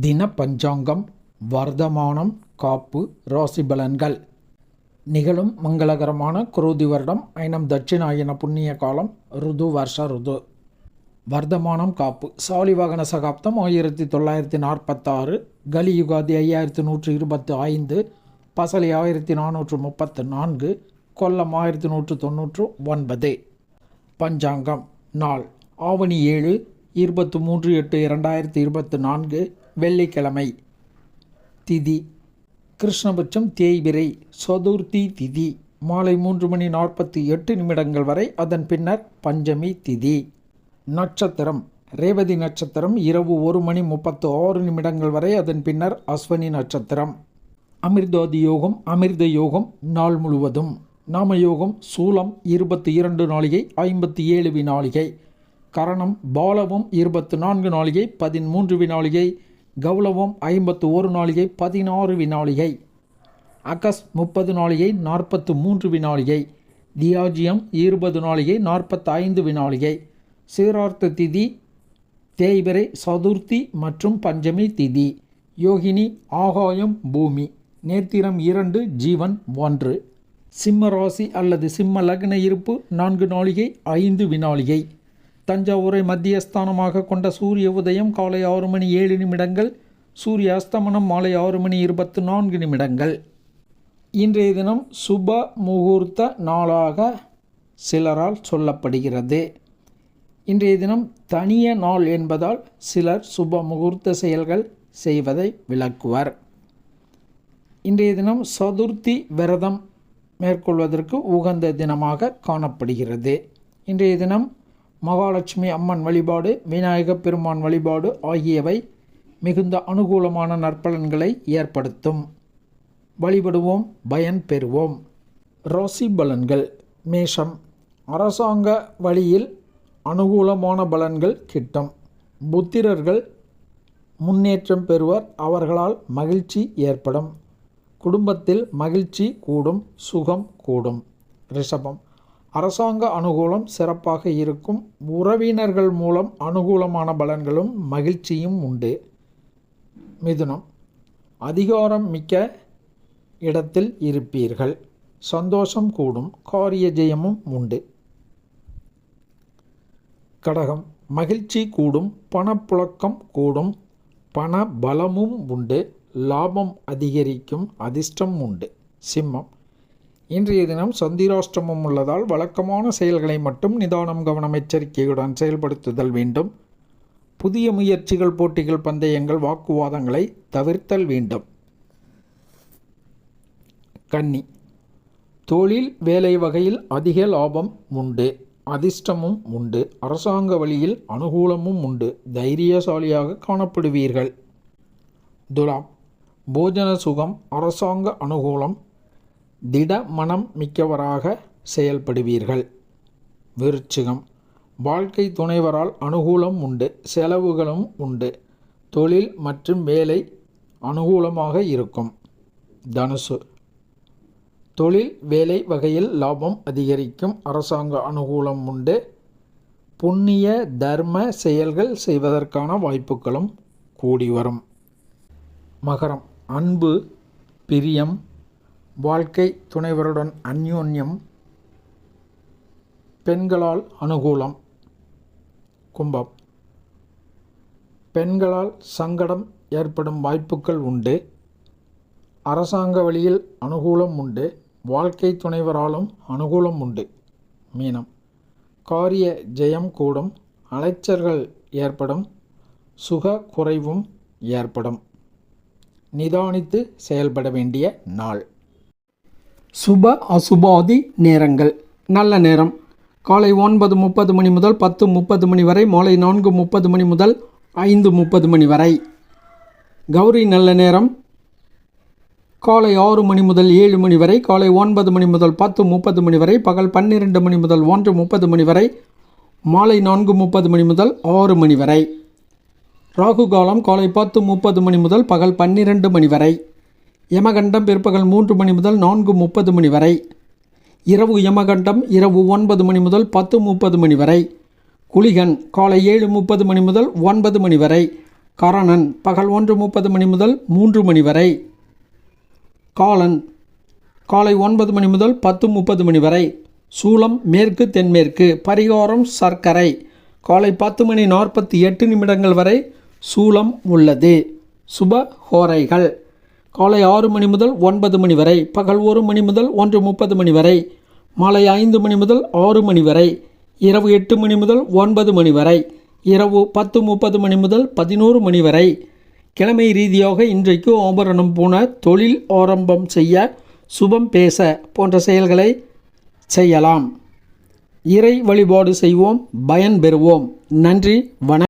தின பஞ்சாங்கம் வர்த்தமானம் காப்பு ராசி பலன்கள் நிகழும் மங்களகரமான குரோதி வருடம் ஐனம் தட்சிணாயன புண்ணிய காலம் ருது வருஷ ருது. வர்த்தமானம் காப்பு. சாலிவாகன சகாப்தம் ஆயிரத்தி தொள்ளாயிரத்தி நாற்பத்தாறு. கலி யுகாதி ஐயாயிரத்தி நூற்றி இருபத்தி ஐந்து. பசலி ஆயிரத்தி நானூற்று முப்பத்து நான்கு. கொல்லம் ஆயிரத்தி நூற்று தொண்ணூற்று ஒன்பது. பஞ்சாங்கம். நாள். ஆவணி ஏழு இருபத்து மூன்று எட்டு இரண்டாயிரத்தி இருபத்து நான்கு. வெள்ளிக்கிழமை. திதி. கிருஷ்ணபட்சம் தேய்பிரை. சதுர்த்தி திதி. மாலை மூன்று மணி நாற்பத்தி எட்டு நிமிடங்கள் வரை அதன் பின்னர் பஞ்சமி திதி. நட்சத்திரம். ரேவதி நட்சத்திரம் இரவு ஒரு மணி முப்பத்து ஆறு நிமிடங்கள் வரை அதன் பின்னர் அஸ்வனி நட்சத்திரம். அமிர்தாதி யோகம் அமிர்த யோகம் நாள் முழுவதும். நாம யோகம் சூலம் இருபத்தி இரண்டு நாளிகை ஐம்பத்தி ஏழு வினாளிகை கரணம் பாலவும் இருபத்து நான்கு நாளிகை பதிமூன்று வினாளிகை கௌளவம் ஐம்பத்து ஒரு நாளிகை பதினாறு வினாளிகை அகஸ் முப்பது நாளிகை நாற்பத்து மூன்று வினாளிகை தியாஜியம் இருபது நாளிகை நாற்பத்தி ஐந்து வினாளிகை சீரார்த்த திதி தேய்பிரை சதுர்த்தி மற்றும் பஞ்சமி திதி. யோகினி ஆகாயம் பூமி. நேத்திரம் இரண்டு ஜீவன் ஒன்று. சிம்ம ராசி அல்லது சிம்ம லக்ன இருப்பு நான்கு நாளிகை ஐந்து வினாளிகை தஞ்சாவூரை மத்தியஸ்தானமாக கொண்ட சூரிய உதயம் காலை ஆறு மணி ஏழு நிமிடங்கள் சூரிய அஸ்தமனம் மாலை ஆறு மணி இருபத்து நான்கு நிமிடங்கள். இன்றைய தினம் சுப முகூர்த்த நாளாக சிலரால் சொல்லப்படுகிறது. இன்றைய தினம் தனிய நாள் என்பதால் சிலர் சுப முகூர்த்த செயல்கள் செய்வதை விளக்குவர். இன்றைய தினம் சதுர்த்தி விரதம் மேற்கொள்வதற்கு உகந்த தினமாக காணப்படுகிறது. இன்றைய தினம் மகாலட்சுமி அம்மன் வழிபாடு விநாயகப் பெருமான் வழிபாடு ஆகியவை மிகுந்த அனுகூலமான நற்பலன்களை ஏற்படுத்தும். வழிபடுவோம் பயன் பெறுவோம். ராசி பலன்கள். மேஷம். அரசாங்க வழியில் அனுகூலமான பலன்கள் கிட்டும். புத்திரர்கள் முன்னேற்றம் பெறுவர் அவர்களால் மகிழ்ச்சி ஏற்படும். குடும்பத்தில் மகிழ்ச்சி கூடும் சுகம் கூடும். ரிஷபம். அரசாங்க அனுகூலம் சிறப்பாக இருக்கும். உறவினர்கள் மூலம் அனுகூலமான பலன்களும் மகிழ்ச்சியும் உண்டு. மிதுனம். அதிகாரம் மிக்க இடத்தில் இருப்பீர்கள். சந்தோஷம் கூடும். காரிய ஜெயமும் உண்டு. கடகம். மகிழ்ச்சி கூடும். பணப்புழக்கம் கூடும். பண பலமும் உண்டு. லாபம் அதிகரிக்கும். அதிர்ஷ்டம் உண்டு. சிம்மம். இன்றைய தினம் சந்திராஷ்டமம் உள்ளதால் வழக்கமான செயல்களை மட்டும் நிதானம் கவனம் எச்சரிக்கையுடன் செயல்படுத்துதல் வேண்டும். புதிய முயற்சிகள் போட்டிகள் பந்தயங்கள் வாக்குவாதங்களை தவிர்த்தல் வேண்டும். கன்னி. தொழில் வேலை வகையில் அதிக லாபம் உண்டு. அதிர்ஷ்டமும் உண்டு. அரசாங்க வழியில் அனுகூலமும் உண்டு. தைரியசாலியாக காணப்படுவீர்கள். துலாம். போஜன சுகம் அரசாங்க அனுகூலம் திட மனம் மிக்கவராக செயல்படுவீர்கள். விருச்சிகம். வாழ்க்கை துணைவரால் அனுகூலம் உண்டு செலவுகளும் உண்டு. தொழில் மற்றும் வேலை அனுகூலமாக இருக்கும். தனுசு. தொழில் வேலை வகையில் லாபம் அதிகரிக்கும் அரசாங்க அனுகூலம் உண்டு. புண்ணிய தர்ம செயல்கள் செய்வதற்கான வாய்ப்புகளும் கூடி வரும். மகரம். அன்பு பிரியம் வாழ்க்கை துணைவருடன் அந்யோன்யம் பெண்களால் அனுகூலம் கும்பம். பெண்களால் சங்கடம் ஏற்படும் வாய்ப்புகள் உண்டு. அரசாங்க வழியில் அனுகூலம் உண்டு. வாழ்க்கை துணைவராலும் அனுகூலம் உண்டு. மீனம். காரிய ஜெயம் கூடும். அலைச்சல்கள் ஏற்படும். சுக குறைவும் ஏற்படும். நிதானித்து செயல்பட வேண்டிய நாள். சுப அசுபாதி நேரங்கள். நல்ல நேரம். காலை ஒன்பது முப்பது மணி முதல் பத்து முப்பது மணி வரை மாலை நான்கு முப்பது மணி முதல் ஐந்து முப்பது மணி வரை. கௌரி நல்ல நேரம். காலை ஆறு மணி முதல் ஏழு மணி வரை காலை ஒன்பது மணி முதல் பத்து முப்பது மணி வரை பகல் பன்னிரெண்டு மணி முதல் ஒன்று முப்பது மணி வரை மாலை நான்கு முப்பது மணி முதல் ஆறு மணி வரை. ராகு காலம் காலை பத்து முப்பது மணி முதல் பகல் பன்னிரெண்டு மணி வரை. யமகண்டம் பிற்பகல் மூன்று மணி முதல் நான்கு முப்பது மணி வரை. இரவு யமகண்டம் இரவு ஒன்பது மணி முதல் பத்து முப்பது மணி வரை. குளிகன் காலை ஏழு முப்பது மணி முதல் ஒன்பது மணி வரை. கரணன் பகல் ஒன்று முப்பது மணி முதல் மூன்று மணி வரை. காலன் காலை ஒன்பது மணி முதல் பத்து முப்பது மணி வரை. சூளம் மேற்கு தென்மேற்கு பரிகாரம் சர்க்கரை. காலை பத்து மணி நாற்பத்தி எட்டு நிமிடங்கள் வரை சூளம் உள்ளது. சுப ஹோரைகள். காலை ஆறு மணி முதல் ஒன்பது மணி வரை பகல் ஒரு மணி முதல் ஒன்று முப்பது மணி வரை மாலை ஐந்து மணி முதல் ஆறு மணி வரை இரவு எட்டு மணி முதல் ஒன்பது மணி வரை இரவு பத்து முப்பது மணி முதல் பதினோரு மணி வரை. கிழமை ரீதியாக இன்றைக்கு ஆபரணம் போன தொழில் ஆரம்பம் செய்ய சுபம் பேச போன்ற செயல்களை செய்யலாம். இறை வழிபாடு செய்வோம் பயன் பெறுவோம். நன்றி வணக்கம்.